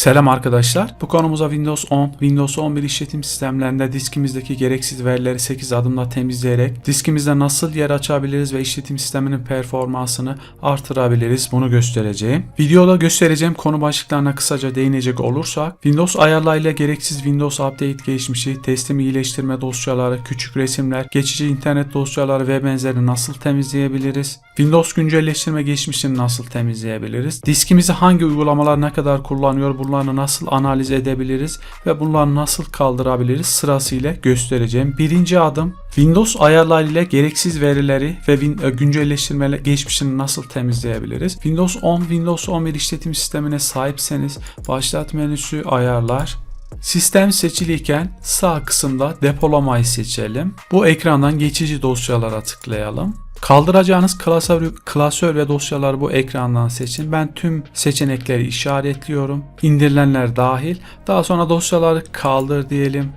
Selam arkadaşlar. Bu konumuza Windows 10, Windows 11 işletim sistemlerinde diskimizdeki gereksiz verileri 8 adımla temizleyerek diskimizde nasıl yer açabiliriz ve işletim sisteminin performansını artırabiliriz bunu göstereceğim. Videoda göstereceğim konu başlıklarına kısaca değinecek olursak Windows ayarlarıyla gereksiz Windows Update geçmişi, teslim iyileştirme dosyaları, küçük resimler, geçici internet dosyaları ve benzeri nasıl temizleyebiliriz? Windows güncelleştirme geçmişini nasıl temizleyebiliriz? Diskimizi hangi uygulamalar ne kadar kullanıyor? Bunları nasıl analiz edebiliriz? Ve bunları nasıl kaldırabiliriz? Sırasıyla göstereceğim. Birinci adım Windows ayarlarıyla gereksiz verileri ve e, güncelleştirme geçmişini nasıl temizleyebiliriz? Windows 10, Windows 11 işletim sistemine sahipseniz başlat menüsü ayarlar, Sistem seçiliyken sağ kısımda depolamayı seçelim. Bu ekrandan geçici dosyalara tıklayalım. Kaldıracağınız klasör, klasör ve dosyaları bu ekrandan seçin. Ben tüm seçenekleri işaretliyorum. İndirilenler dahil. Daha sonra dosyaları kaldır diyelim.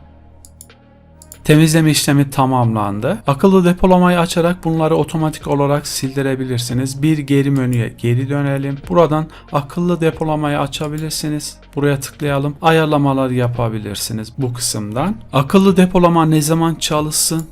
Temizleme işlemi tamamlandı. Akıllı depolamayı açarak bunları otomatik olarak sildirebilirsiniz. Bir geri menüye geri dönelim. Buradan akıllı depolamayı açabilirsiniz. Buraya tıklayalım. Ayarlamalar yapabilirsiniz bu kısımdan. Akıllı depolama ne zaman çalışsın?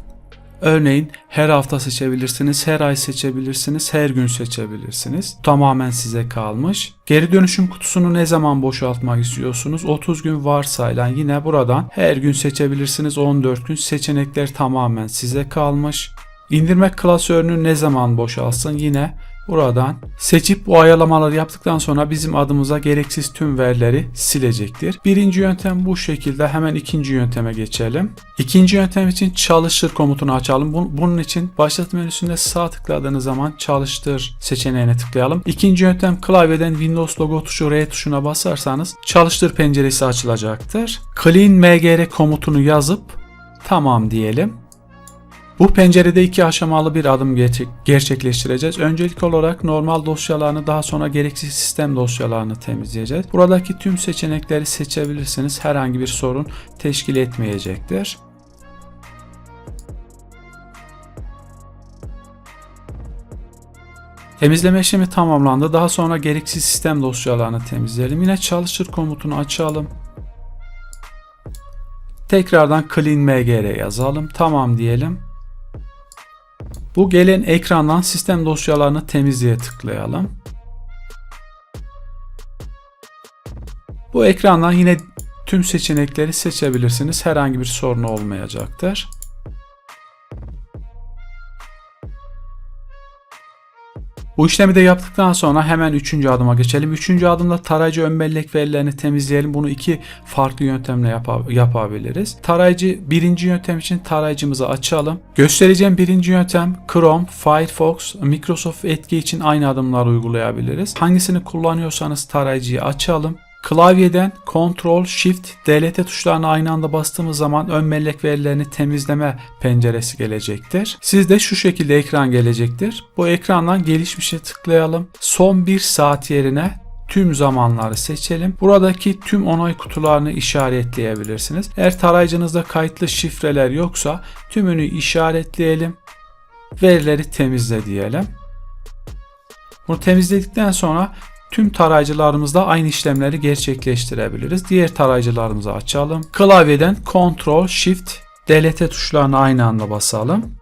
Örneğin her hafta seçebilirsiniz, her ay seçebilirsiniz, her gün seçebilirsiniz. Tamamen size kalmış. Geri dönüşüm kutusunu ne zaman boşaltmak istiyorsunuz? 30 gün varsayılan yine buradan her gün seçebilirsiniz. 14 gün seçenekler tamamen size kalmış. İndirme klasörünü ne zaman boşalsın? Yine buradan seçip bu ayarlamaları yaptıktan sonra bizim adımıza gereksiz tüm verileri silecektir. Birinci yöntem bu şekilde. Hemen ikinci yönteme geçelim. İkinci yöntem için çalıştır komutunu açalım. Bun- Bunun için başlat menüsünde sağ tıkladığınız zaman çalıştır seçeneğine tıklayalım. İkinci yöntem klavyeden Windows logo tuşu R tuşuna basarsanız çalıştır penceresi açılacaktır. Clean mgr komutunu yazıp tamam diyelim. Bu pencerede iki aşamalı bir adım gerçek- gerçekleştireceğiz. Öncelik olarak normal dosyalarını daha sonra gereksiz sistem dosyalarını temizleyeceğiz. Buradaki tüm seçenekleri seçebilirsiniz. Herhangi bir sorun teşkil etmeyecektir. Temizleme işlemi tamamlandı. Daha sonra gereksiz sistem dosyalarını temizleyelim. Yine çalıştır komutunu açalım. Tekrardan clean mgr yazalım. Tamam diyelim. Bu gelen ekrandan sistem dosyalarını temizliğe tıklayalım. Bu ekrandan yine tüm seçenekleri seçebilirsiniz. Herhangi bir sorun olmayacaktır. Bu işlemi de yaptıktan sonra hemen üçüncü adıma geçelim. Üçüncü adımda tarayıcı ön bellek verilerini temizleyelim. Bunu iki farklı yöntemle yapa- yapabiliriz. Tarayıcı birinci yöntem için tarayıcımızı açalım. Göstereceğim birinci yöntem Chrome, Firefox, Microsoft Edge için aynı adımlar uygulayabiliriz. Hangisini kullanıyorsanız tarayıcıyı açalım. Klavyeden Ctrl, Shift, Delete tuşlarını aynı anda bastığımız zaman ön bellek verilerini temizleme penceresi gelecektir. Sizde şu şekilde ekran gelecektir. Bu ekrandan gelişmişe tıklayalım. Son bir saat yerine tüm zamanları seçelim. Buradaki tüm onay kutularını işaretleyebilirsiniz. Eğer tarayıcınızda kayıtlı şifreler yoksa tümünü işaretleyelim. Verileri temizle diyelim. Bunu temizledikten sonra tüm tarayıcılarımızda aynı işlemleri gerçekleştirebiliriz. Diğer tarayıcılarımızı açalım. Klavyeden Ctrl, Shift, Delete tuşlarını aynı anda basalım.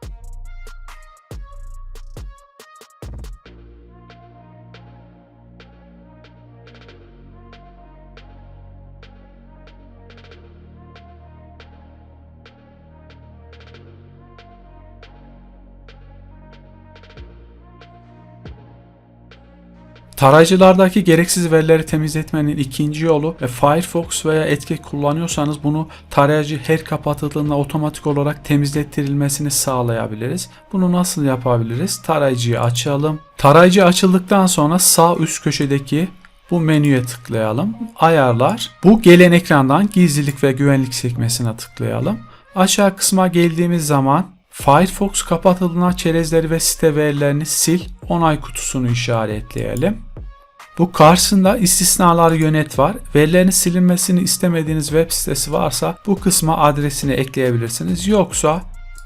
Tarayıcılardaki gereksiz verileri temizletmenin ikinci yolu e, Firefox veya Edge kullanıyorsanız bunu tarayıcı her kapatıldığında otomatik olarak temizlettirilmesini sağlayabiliriz. Bunu nasıl yapabiliriz? Tarayıcıyı açalım. Tarayıcı açıldıktan sonra sağ üst köşedeki bu menüye tıklayalım. Ayarlar. Bu gelen ekrandan gizlilik ve güvenlik sekmesine tıklayalım. Aşağı kısma geldiğimiz zaman Firefox kapatıldığında çerezleri ve site verilerini sil onay kutusunu işaretleyelim. Bu karşısında istisnaları yönet var. Verilerin silinmesini istemediğiniz web sitesi varsa bu kısma adresini ekleyebilirsiniz. Yoksa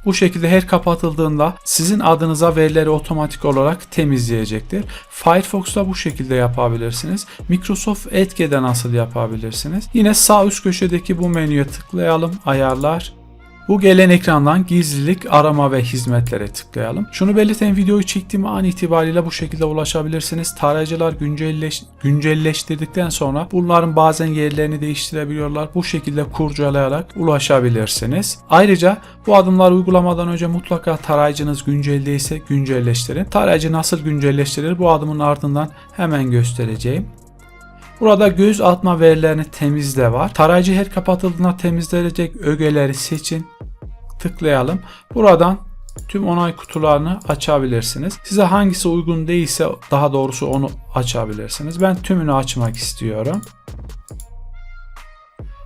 Bu şekilde her kapatıldığında sizin adınıza verileri otomatik olarak temizleyecektir. Firefox'ta bu şekilde yapabilirsiniz. Microsoft Edge'de nasıl yapabilirsiniz? Yine sağ üst köşedeki bu menüye tıklayalım. Ayarlar. Bu gelen ekrandan gizlilik, arama ve hizmetlere tıklayalım. Şunu belirten videoyu çektiğim an itibariyle bu şekilde ulaşabilirsiniz. Tarayıcılar güncelleş, güncelleştirdikten sonra bunların bazen yerlerini değiştirebiliyorlar. Bu şekilde kurcalayarak ulaşabilirsiniz. Ayrıca bu adımlar uygulamadan önce mutlaka tarayıcınız günceldeyse güncelleştirin. Tarayıcı nasıl güncelleştirilir bu adımın ardından hemen göstereceğim. Burada göz atma verilerini temizle var. Tarayıcı her kapatıldığında temizlenecek ögeleri seçin. Tıklayalım. Buradan tüm onay kutularını açabilirsiniz. Size hangisi uygun değilse daha doğrusu onu açabilirsiniz. Ben tümünü açmak istiyorum.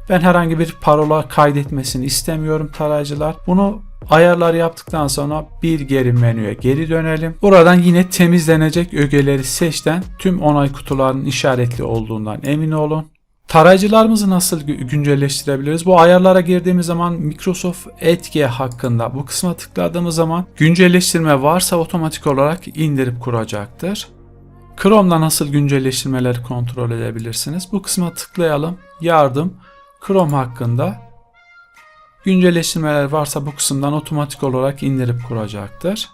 Ben herhangi bir parola kaydetmesini istemiyorum tarayıcılar. Bunu ayarlar yaptıktan sonra bir geri menüye geri dönelim. Buradan yine temizlenecek ögeleri seçten tüm onay kutularının işaretli olduğundan emin olun. Tarayıcılarımızı nasıl gü- güncelleştirebiliriz? Bu ayarlara girdiğimiz zaman Microsoft Edge hakkında bu kısma tıkladığımız zaman güncelleştirme varsa otomatik olarak indirip kuracaktır. Chrome'da nasıl güncelleştirmeleri kontrol edebilirsiniz? Bu kısma tıklayalım. Yardım Chrome hakkında güncelleştirmeler varsa bu kısımdan otomatik olarak indirip kuracaktır.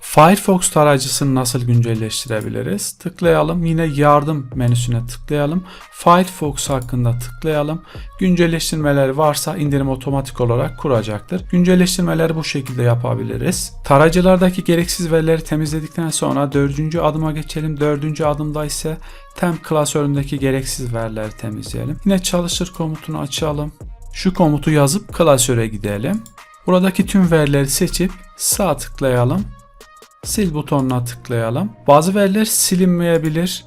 Firefox tarayıcısını nasıl güncelleştirebiliriz? Tıklayalım. Yine yardım menüsüne tıklayalım. Firefox hakkında tıklayalım. Güncelleştirmeler varsa indirim otomatik olarak kuracaktır. Güncelleştirmeleri bu şekilde yapabiliriz. Tarayıcılardaki gereksiz verileri temizledikten sonra dördüncü adıma geçelim. Dördüncü adımda ise temp klasöründeki gereksiz verileri temizleyelim. Yine çalıştır komutunu açalım. Şu komutu yazıp klasöre gidelim. Buradaki tüm verileri seçip sağ tıklayalım. Sil butonuna tıklayalım. Bazı veriler silinmeyebilir.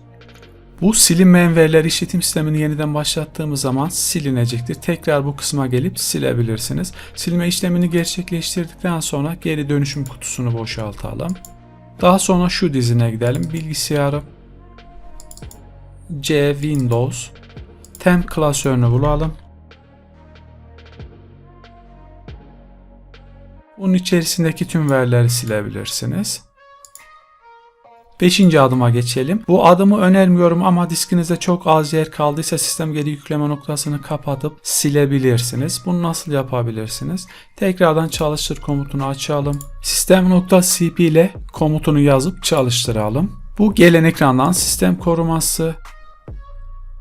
Bu silinmeyen veriler işletim sistemini yeniden başlattığımız zaman silinecektir. Tekrar bu kısma gelip silebilirsiniz. Silme işlemini gerçekleştirdikten sonra geri dönüşüm kutusunu boşaltalım. Daha sonra şu dizine gidelim. Bilgisayarı C Windows temp klasörünü bulalım. Bunun içerisindeki tüm verileri silebilirsiniz. Beşinci adıma geçelim. Bu adımı önermiyorum ama diskinizde çok az yer kaldıysa sistem geri yükleme noktasını kapatıp silebilirsiniz. Bunu nasıl yapabilirsiniz? Tekrardan çalıştır komutunu açalım. Sistem.cp ile komutunu yazıp çalıştıralım. Bu gelen ekrandan sistem koruması,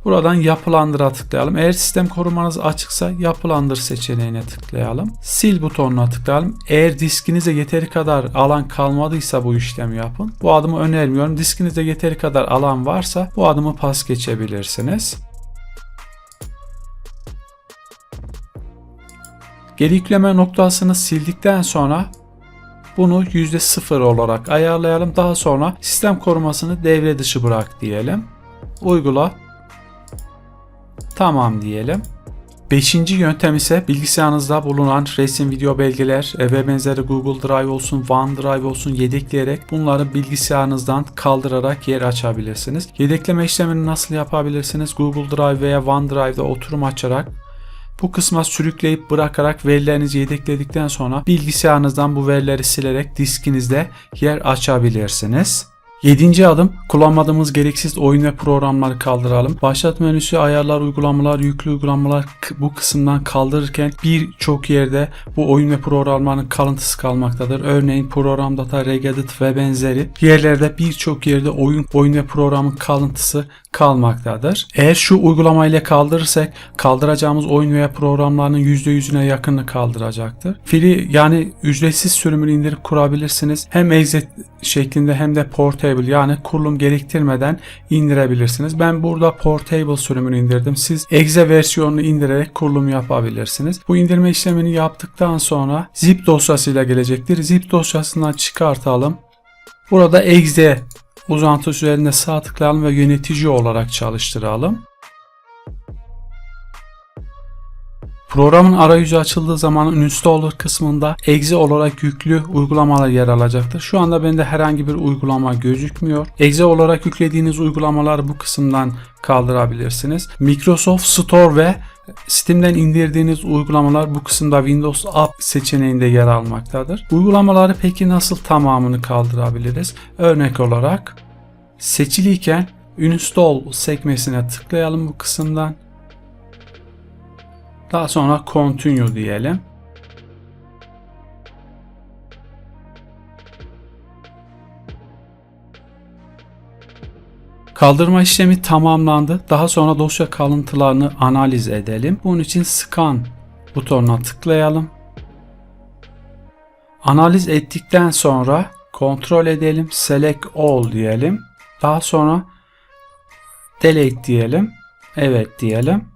Buradan yapılandıra tıklayalım. Eğer sistem korumanız açıksa yapılandır seçeneğine tıklayalım. Sil butonuna tıklayalım. Eğer diskinizde yeteri kadar alan kalmadıysa bu işlemi yapın. Bu adımı önermiyorum. Diskinizde yeteri kadar alan varsa bu adımı pas geçebilirsiniz. Geri yükleme noktasını sildikten sonra bunu %0 olarak ayarlayalım. Daha sonra sistem korumasını devre dışı bırak diyelim. Uygula. Tamam diyelim. Beşinci yöntem ise bilgisayarınızda bulunan resim, video belgeler e, ve benzeri Google Drive olsun, OneDrive olsun yedekleyerek bunları bilgisayarınızdan kaldırarak yer açabilirsiniz. Yedekleme işlemini nasıl yapabilirsiniz? Google Drive veya OneDrive'da oturum açarak bu kısma sürükleyip bırakarak verilerinizi yedekledikten sonra bilgisayarınızdan bu verileri silerek diskinizde yer açabilirsiniz. Yedinci adım kullanmadığımız gereksiz oyun ve programları kaldıralım. Başlat menüsü ayarlar, uygulamalar, yüklü uygulamalar bu kısımdan kaldırırken birçok yerde bu oyun ve programların kalıntısı kalmaktadır. Örneğin program data, regedit ve benzeri yerlerde birçok yerde oyun, oyun ve programın kalıntısı kalmaktadır. Eğer şu uygulamayla kaldırırsak kaldıracağımız oyun veya programların %100'üne yakınını kaldıracaktır. Free yani ücretsiz sürümünü indirip kurabilirsiniz. Hem exit şeklinde hem de portable yani kurulum gerektirmeden indirebilirsiniz. Ben burada portable sürümünü indirdim. Siz exe versiyonunu indirerek kurulum yapabilirsiniz. Bu indirme işlemini yaptıktan sonra zip dosyasıyla gelecektir. Zip dosyasından çıkartalım. Burada exe uzantı üzerinde sağ tıklayalım ve yönetici olarak çalıştıralım. Programın arayüzü açıldığı zaman Installer kısmında exe olarak yüklü uygulamalar yer alacaktır. Şu anda bende herhangi bir uygulama gözükmüyor. Exe olarak yüklediğiniz uygulamaları bu kısımdan kaldırabilirsiniz. Microsoft Store ve Steam'den indirdiğiniz uygulamalar bu kısımda Windows App seçeneğinde yer almaktadır. Uygulamaları peki nasıl tamamını kaldırabiliriz? Örnek olarak seçiliyken Install sekmesine tıklayalım bu kısımdan. Daha sonra Continue diyelim. Kaldırma işlemi tamamlandı. Daha sonra dosya kalıntılarını analiz edelim. Bunun için Scan butonuna tıklayalım. Analiz ettikten sonra kontrol edelim. Select All diyelim. Daha sonra Delete diyelim. Evet diyelim.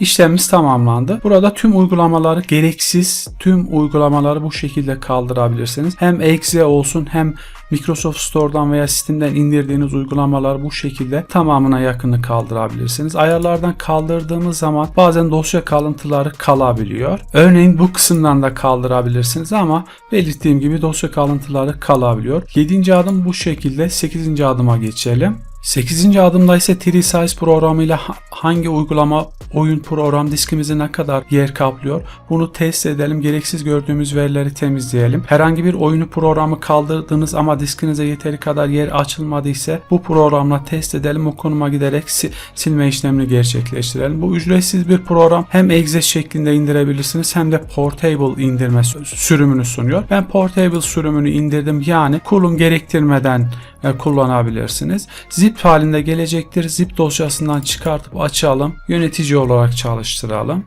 İşlemimiz tamamlandı. Burada tüm uygulamaları gereksiz tüm uygulamaları bu şekilde kaldırabilirsiniz. Hem exe olsun hem Microsoft Store'dan veya Steam'den indirdiğiniz uygulamalar bu şekilde tamamına yakını kaldırabilirsiniz. Ayarlardan kaldırdığımız zaman bazen dosya kalıntıları kalabiliyor. Örneğin bu kısımdan da kaldırabilirsiniz ama belirttiğim gibi dosya kalıntıları kalabiliyor. 7. adım bu şekilde. 8. adıma geçelim. 8. adımda ise 3Size programıyla hangi uygulama oyun program diskimizi ne kadar yer kaplıyor bunu test edelim. Gereksiz gördüğümüz verileri temizleyelim. Herhangi bir oyunu programı kaldırdınız ama diskinize yeteri kadar yer açılmadıysa bu programla test edelim. O konuma giderek si- silme işlemini gerçekleştirelim. Bu ücretsiz bir program. Hem exe şeklinde indirebilirsiniz hem de portable indirme sürümünü sunuyor. Ben portable sürümünü indirdim. Yani kurulum gerektirmeden kullanabilirsiniz. Zip halinde gelecektir. Zip dosyasından çıkartıp açalım. Yönetici olarak çalıştıralım.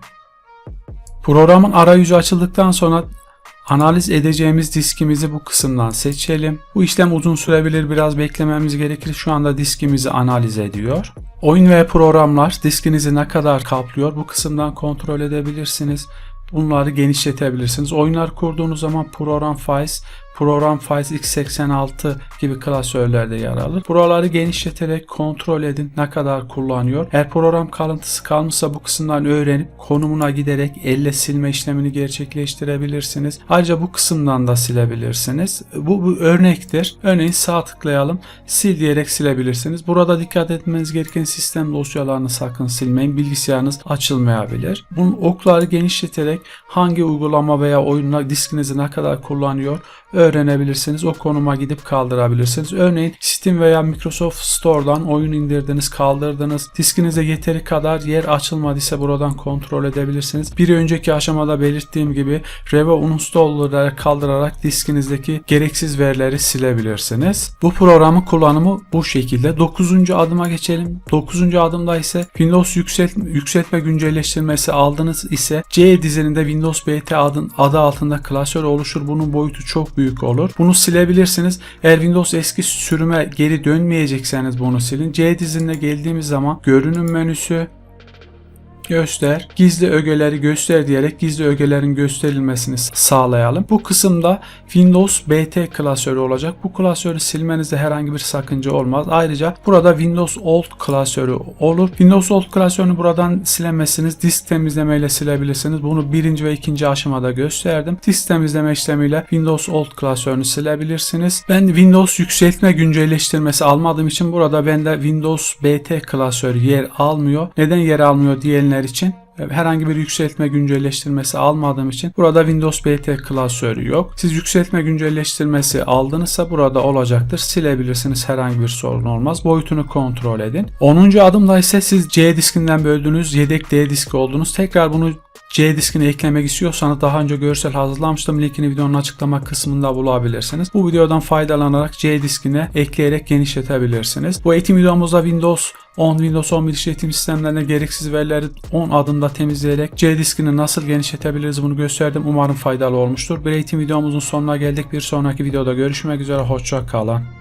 Programın arayüzü açıldıktan sonra analiz edeceğimiz diskimizi bu kısımdan seçelim. Bu işlem uzun sürebilir. Biraz beklememiz gerekir. Şu anda diskimizi analiz ediyor. Oyun ve programlar diskinizi ne kadar kaplıyor bu kısımdan kontrol edebilirsiniz. Bunları genişletebilirsiniz. Oyunlar kurduğunuz zaman program files, program files x86 gibi klasörlerde yer alır. Buraları genişleterek kontrol edin ne kadar kullanıyor. Eğer program kalıntısı kalmışsa bu kısımdan öğrenip konumuna giderek elle silme işlemini gerçekleştirebilirsiniz. Ayrıca bu kısımdan da silebilirsiniz. Bu, bu örnektir. Örneğin sağ tıklayalım. Sil diyerek silebilirsiniz. Burada dikkat etmeniz gereken sistem dosyalarını sakın silmeyin. Bilgisayarınız açılmayabilir. Bunun okları genişleterek hangi uygulama veya oyunla diskinizi ne kadar kullanıyor öğrenebilirsiniz. O konuma gidip kaldırabilirsiniz. Örneğin Steam veya Microsoft Store'dan oyun indirdiniz, kaldırdınız. Diskinize yeteri kadar yer açılmadıysa buradan kontrol edebilirsiniz. Bir önceki aşamada belirttiğim gibi Reva Uninstaller'ları kaldırarak diskinizdeki gereksiz verileri silebilirsiniz. Bu programın kullanımı bu şekilde. 9. adıma geçelim. 9. adımda ise Windows yükselt yükseltme güncelleştirmesi aldınız ise C dizininde Windows BT adın, adı altında klasör oluşur. Bunun boyutu çok büyük olur. Bunu silebilirsiniz. Eğer Windows eski sürüme geri dönmeyecekseniz bunu silin. C dizinine geldiğimiz zaman görünüm menüsü göster, gizli ögeleri göster diyerek gizli ögelerin gösterilmesini sağlayalım. Bu kısımda Windows BT klasörü olacak. Bu klasörü silmenizde herhangi bir sakınca olmaz. Ayrıca burada Windows Old klasörü olur. Windows Old klasörünü buradan silemezsiniz. Disk temizlemeyle silebilirsiniz. Bunu birinci ve ikinci aşamada gösterdim. Disk temizleme işlemiyle Windows Old klasörünü silebilirsiniz. Ben Windows yükseltme güncelleştirmesi almadığım için burada bende Windows BT klasörü yer almıyor. Neden yer almıyor diyenler için herhangi bir yükseltme güncelleştirmesi almadığım için burada Windows BT klasörü yok. Siz yükseltme güncelleştirmesi aldınızsa burada olacaktır. Silebilirsiniz herhangi bir sorun olmaz. Boyutunu kontrol edin. 10. adımda ise siz C diskinden böldüğünüz yedek D diski oldunuz. Tekrar bunu C diskine eklemek istiyorsanız daha önce görsel hazırlamıştım. Linkini videonun açıklama kısmında bulabilirsiniz. Bu videodan faydalanarak C diskine ekleyerek genişletebilirsiniz. Bu eğitim videomuzda Windows 10 Windows 11 işletim sistemlerine gereksiz verileri 10 adımda temizleyerek C diskini nasıl genişletebiliriz bunu gösterdim. Umarım faydalı olmuştur. Bir eğitim videomuzun sonuna geldik. Bir sonraki videoda görüşmek üzere. Hoşça kalın.